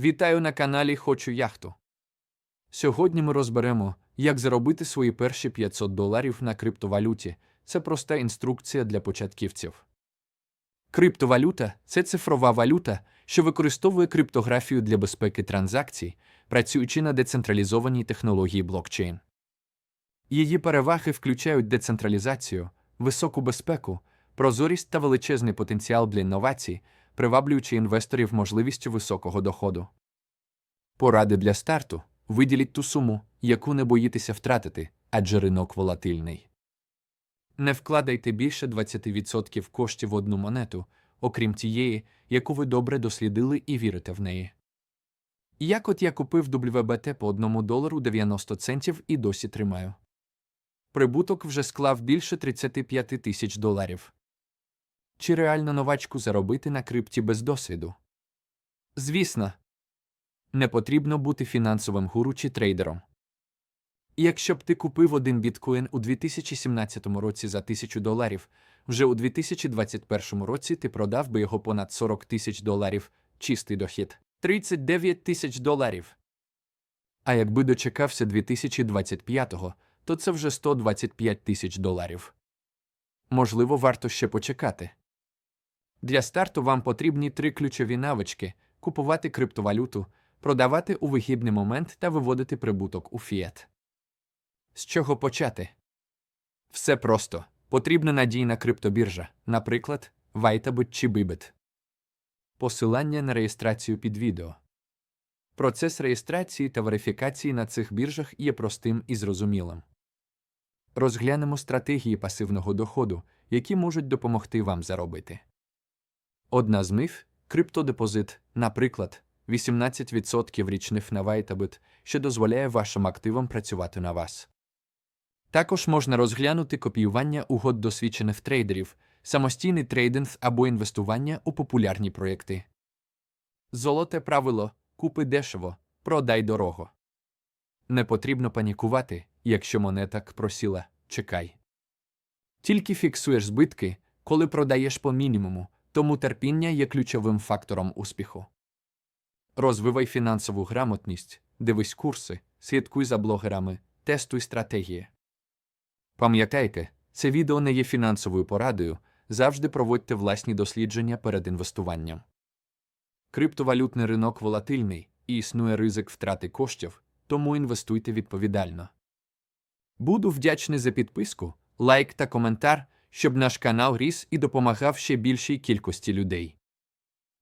Вітаю на каналі Хочу яхту. Сьогодні ми розберемо, як заробити свої перші 500 доларів на криптовалюті. Це проста інструкція для початківців. Криптовалюта це цифрова валюта, що використовує криптографію для безпеки транзакцій, працюючи на децентралізованій технології блокчейн. Її переваги включають децентралізацію, високу безпеку, прозорість та величезний потенціал для інновацій, приваблюючи інвесторів можливістю високого доходу. Поради для старту виділіть ту суму, яку не боїтеся втратити, адже ринок волатильний. Не вкладайте більше 20% коштів в одну монету, окрім тієї, яку ви добре дослідили і вірите в неї. Як от я купив WBT по 1 долару 90 центів і досі тримаю. Прибуток вже склав більше 35 тисяч доларів. Чи реально новачку заробити на крипті без досвіду? Звісно, не потрібно бути фінансовим гуру чи трейдером. Якщо б ти купив один біткоін у 2017 році за 1000 доларів, вже у 2021 році ти продав би його понад 40 тисяч доларів, чистий дохід 39 тисяч доларів. А якби дочекався 2025-го, то це вже 125 тисяч доларів. Можливо, варто ще почекати. Для старту вам потрібні три ключові навички: купувати криптовалюту, продавати у вигідний момент та виводити прибуток у фіат. З чого почати? Все просто. Потрібна надійна криптобіржа, наприклад, Vaitabit чи Bybit. Посилання на реєстрацію під відео. Процес реєстрації та верифікації на цих біржах є простим і зрозумілим. Розглянемо стратегії пасивного доходу, які можуть допомогти вам заробити. Одна з них криптодепозит, наприклад, 18% річних на Vaitabit, що дозволяє вашим активам працювати на вас. Також можна розглянути копіювання угод досвідчених трейдерів, самостійний трейдинг або інвестування у популярні проєкти. Золоте правило купи дешево, продай дорого. Не потрібно панікувати, якщо монета просіла, чекай. Тільки фіксуєш збитки, коли продаєш по мінімуму, тому терпіння є ключовим фактором успіху. Розвивай фінансову грамотність, дивись курси, слідкуй за блогерами, тестуй стратегії. Пам'ятайте, це відео не є фінансовою порадою, завжди проводьте власні дослідження перед інвестуванням. Криптовалютний ринок волатильний і існує ризик втрати коштів, тому інвестуйте відповідально. Буду вдячний за підписку, лайк та коментар, щоб наш канал ріс і допомагав ще більшій кількості людей.